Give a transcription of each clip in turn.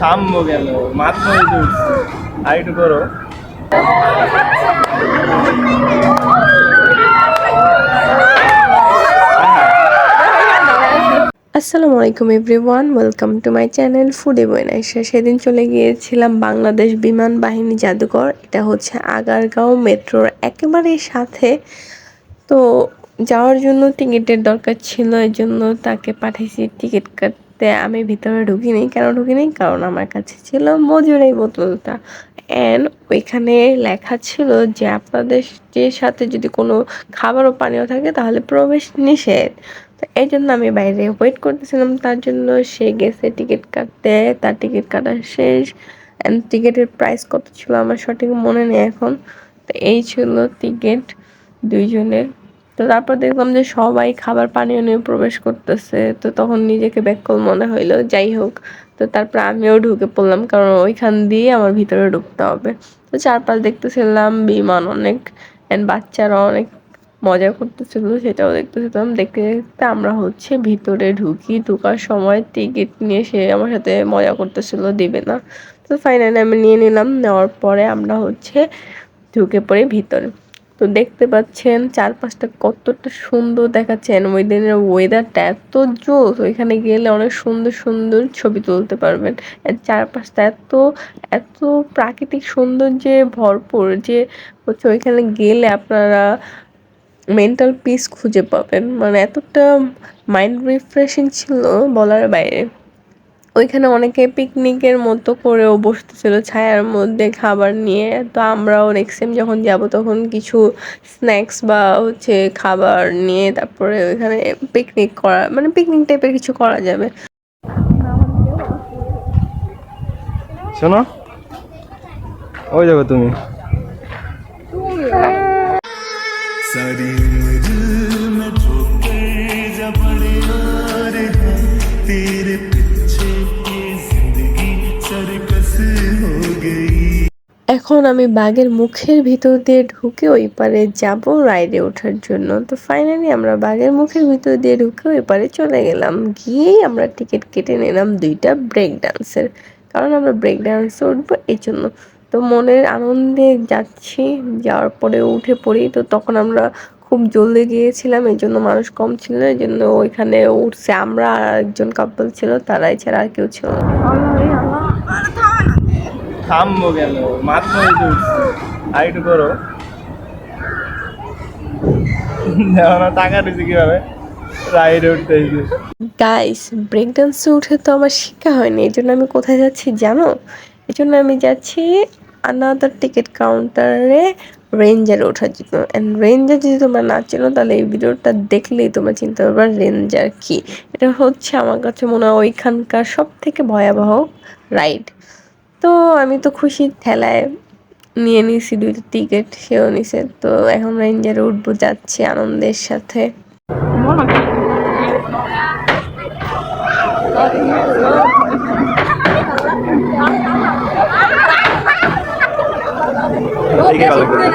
থামবো গেল মাত্র করো। আসসালামু আলাইকুম everyone, welcome to my channel ফুডে বইনাইশা সেদিন চলে গিয়েছিলাম বাংলাদেশ বিমান বাহিনী জাদুঘর। এটা হচ্ছে আগারগাঁও মেট্রোর একেবারে সাথে। তো যাওয়ার জন্য টিকিটের দরকার ছিল এই জন্য তাকে পাঠিয়েছি টিকিট কাটতে আমি ভিতরে ঢুকিনি। কেন ঢুকিনি? কারণ আমার কাছে ছিল মজুর এই বোতলটা। অ্যান্ড ওইখানে লেখা ছিল যে আপনাদের যে সাথে যদি কোনো খাবার ও পানীয় থাকে তাহলে প্রবেশ নিষেধ। তো এই জন্য আমি বাইরে ওয়েট করতেছিলাম। তার জন্য সে গেছে টিকিট কাটতে। তার টিকিট কাটা শেষ। অ্যান্ড টিকিটের প্রাইস কত ছিল আমার সঠিক মনে নেই এখন। তো এই ছিল টিকিট দুইজনের তো তারপর দেখলাম যে সবাই খাবার পানীয় নিয়ে প্রবেশ করতেছে। তো তখন নিজেকে ব্যাকল মনে হইল, যাই হোক। তো তারপর আমিও ঢুকে পড়লাম, কারণ ওইখান দিয়ে আমার ভিতরে ঢুকতে হবে। তো চারপাশ দেখতেছিলাম, বিমান অনেক অ্যান্ড বাচ্চারা অনেক মজা করতেছিল, সেটাও দেখতেছিলাম। দেখতে দেখতে আমরা হচ্ছে ভিতরে ঢুকি, ঢুকার সময় টিকিট নিয়ে সে আমার সাথে মজা করতেছিল, দিবে না। তো ফাইনালি আমি নিয়ে নিলাম, নেওয়ার পরে আমরা হচ্ছে ঢুকে পড়ি ভিতরে। তো দেখতে পাচ্ছেন চারপাশটা কতটা সুন্দর দেখাচ্ছেন ওই দিনের ওয়েদারটা এত জোস ওইখানে গেলে অনেক সুন্দর সুন্দর ছবি তুলতে পারবেন। চারপাশটা এত এত প্রাকৃতিক সৌন্দর্যে ভরপুর যে হচ্ছে ওইখানে গেলে আপনারা মেন্টাল পিস খুঁজে পাবেন। মানে এতটা মাইন্ড রিফ্রেশিং ছিল বলার বাইরে। ওইখানে অনেকে পিকনিকের মতো করেও বসতেছিল ছায়ার মধ্যে খাবার নিয়ে। তো আমরাও নেক্সট টাইম যখন যাব তখন কিছু স্ন্যাক্স বা হচ্ছে খাবার নিয়ে তারপরে ওইখানে পিকনিক করা মানে পিকনিক টাইপের কিছু করা যাবে। শোনো ওই যাবে তুমি। এখন আমি বাঘের মুখের ভিতর দিয়ে ঢুকে ওই পারে যাব রাইডে ওঠার জন্য। তো ফাইনালি আমরা বাঘের মুখের ভিতর দিয়ে ঢুকে ওই পারে চলে গেলাম। গিয়েই আমরা টিকিট কেটে নিলাম দুইটা ব্রেক ডান্সের কারণ আমরা ব্রেক ডান্সে উঠবো এই জন্য। তো মনের আনন্দে যাচ্ছি, যাওয়ার পরে উঠে পড়ি। তো তখন আমরা খুব জলদি গিয়েছিলাম, এই জন্য মানুষ কম ছিল, এই জন্য ওইখানে উঠছে আমরা আর একজন কাপল ছিল, তারাই ছাড়া আর কেউ ছিল না। থামবো গেল মাত্র আর করো। গাইস ব্রেক ডান্সে উঠে তো আমার শেখা হয়নি, এই জন্য আমি কোথায় যাচ্ছি জানো? এই জন্য আমি যাচ্ছি আনাদার টিকিট কাউন্টারে রেঞ্জারে ওঠার জন্য। অ্যান্ড রেঞ্জার যদি তোমরা না চেনো, তাহলে এই ভিডিওটা দেখলেই তোমরা চিনতে পারবে রেঞ্জার কি। এটা হচ্ছে আমার কাছে মনে হয় ওইখানকার সব থেকে ভয়াবহ রাইড তো আমি তো খুশি, ঠেলায় নিয়ে নিয়েছি দুইটা টিকিট সেও নিছে। তো এখন রেঞ্জারে উঠবো, যাচ্ছি আনন্দের সাথে। এদিকে ভালো করে।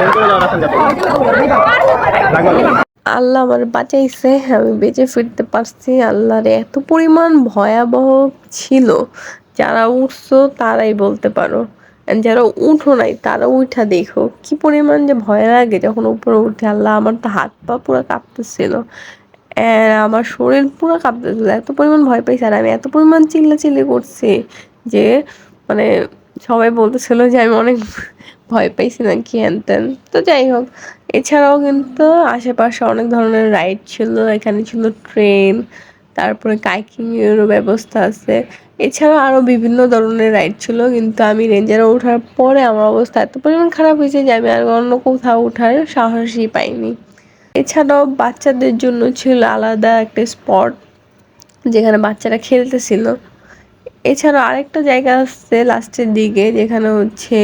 ফোন করে দাও রাখুন যাব রাখো আল্লাহ আমার বাঁচাইছে, আমি বেঁচে ফিরতে পারছি। আল্লাহর এত পরিমাণ ভয়াবহ ছিল, যারা উঠছো তারাই বলতে পারো। যারা উঠো নাই তারা উঠা দেখো। কি পরিমাণ যে ভয় লাগে যখন উপরে উঠে, আল্লাহ আমার তো হাত পা পুরো কাঁপতেছিল। আমার শরীর পুরো কাঁপতেছিল। এত পরিমাণ ভয় পাইছে আর আমি এত পরিমাণ চিল্লাচিল্লি করছি যে মানে সবাই বলতেছিল যে আমি অনেক ভয় পাইছি নাকি হ্যান ত্যান তো যাই হোক, এছাড়াও কিন্তু আশেপাশে অনেক ধরনের রাইড ছিল, এখানে ছিল ট্রেন তারপরে কাইকিংয়েরও ব্যবস্থা আছে। এছাড়াও আরও বিভিন্ন ধরনের রাইড ছিল, কিন্তু আমি রেঞ্জারে ওঠার পরে আমার অবস্থা এত পরিমাণ খারাপ হয়েছে যে আমি আর অন্য কোথাও ওঠার সাহসই পাইনি। এছাড়াও বাচ্চাদের জন্য ছিল আলাদা একটা স্পট যেখানে বাচ্চারা খেলতেছিল। এছাড়াও আরেকটা জায়গা আছে লাস্টের দিকে, যেখানে হচ্ছে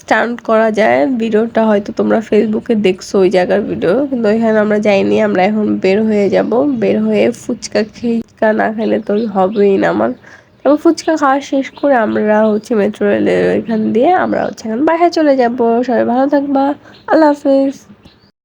স্টান্ট করা যায়। ভিডিওটা হয়তো তোমরা ফেসবুকে দেখছ ওই জায়গার ভিডিও কিন্তু ওইখানে আমরা যাইনি, আমরা এখন বের হয়ে যাব। বের হয়ে ফুচকা খেয়ে না খেলে তো হবেই না আমার। তারপর ফুচকা খাওয়া শেষ করে আমরা হচ্ছে মেট্রো রেলের ওইখান দিয়ে আমরা হচ্ছে এখন বাসায় চলে যাব। সবাই ভালো থাকবা। আল্লাহ হাফেজ।